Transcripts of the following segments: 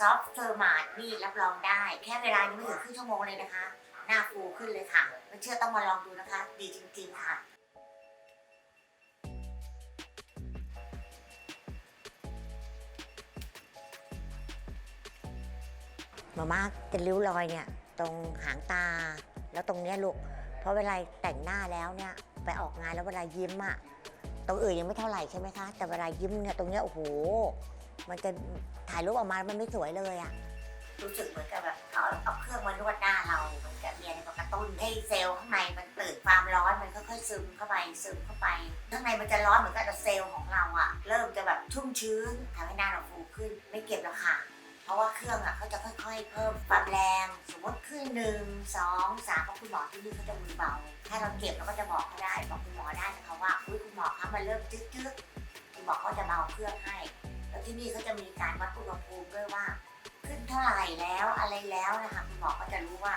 ซอฟต์เฟอร์มาดนี่รับรองได้ แค่เวลายังไม่ถึงครึ่งชั่วโมงเลยนะคะ หน้าฟูขึ้นเลยค่ะ ไม่เชื่อต้องมาลองดูนะคะ ดีจริงๆค่ะมาม่าจะริ้วรอยเนี่ย ตรงหางตา แล้วตรงเนี้ยลูก เพราะเวลาแต่งหน้าแล้วเนี่ยไปออกงานแล้วเวลายิ้มอะตรงอื่นยังไม่เท่าไหร่ใช่ไหมคะ แต่เวลายิ้มเนี่ยตรงเนี้ยโอ้โห มันจะถ่ายรูปออกมา มันไม่สวยเลยอะรู้สึกเหมือนกับแบบเอาเอาเครื่องมานวดหน้าเราเหมือนกับมีอะไรมากระตุ้นให้เซลล์ข้างในมันตื่นความร้อนมันค่อยๆซึมเข้าไปซึมเข้าไป ข้างในมันจะร้อนเหมือนกับเซลล์ของเราอะเริ่มจะแบบชุ่มชื้นทำให้หน้าเราฟูขึ้น ไม่เก็บแล้วค่ะเพราะว่าเครื่องอะเขาจะค่อยๆ เพิ่มความแรง สมมติขึ้นหนึ่งสองสามเพราะคุณหมอที่นี่เขาจะมือเบา ถ้าเราเก็บเราก็จะบอกเขาได้บอกคุณหมอได้นะคะว่าอุ้ยคุณหมอคะมันเริ่มจึ๊กๆคุณหมอเขาจะเบาเครื่องให้ ที่นี่เขาจะมีการวัดอุณหภูมิด้วยว่าขึ้นเท่าไหร่แล้วอะไรแล้วนะคะคุณหมอก็จะรู้ว่า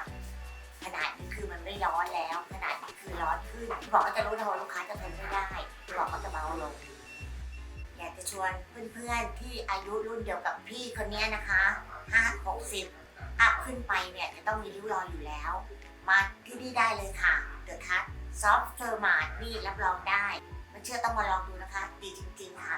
ขนาดนี้คือมันไม่ร้อนแล้ว ขนาดนี้คือร้อนขึ้นคุณหมอก็จะรู้นะว่าลูกค้าจะทนไม่ได้คุณหมอก็จะเบาลงอยากจะชวนเพื่อนๆที่อายุรุ่นเดียวกับพี่คนนี้นะคะห้าหกสิบอัพขึ้นไปเนี่ยจะต้องมีริ้วรอยอยู่แล้ว มาที่นี่ได้เลยค่ะเดอะคัทซอฟต์เฟอร์มาดนี่รับรองได้ไม่เชื่อต้องมาลองดูนะคะ ดีจริงๆค่ะ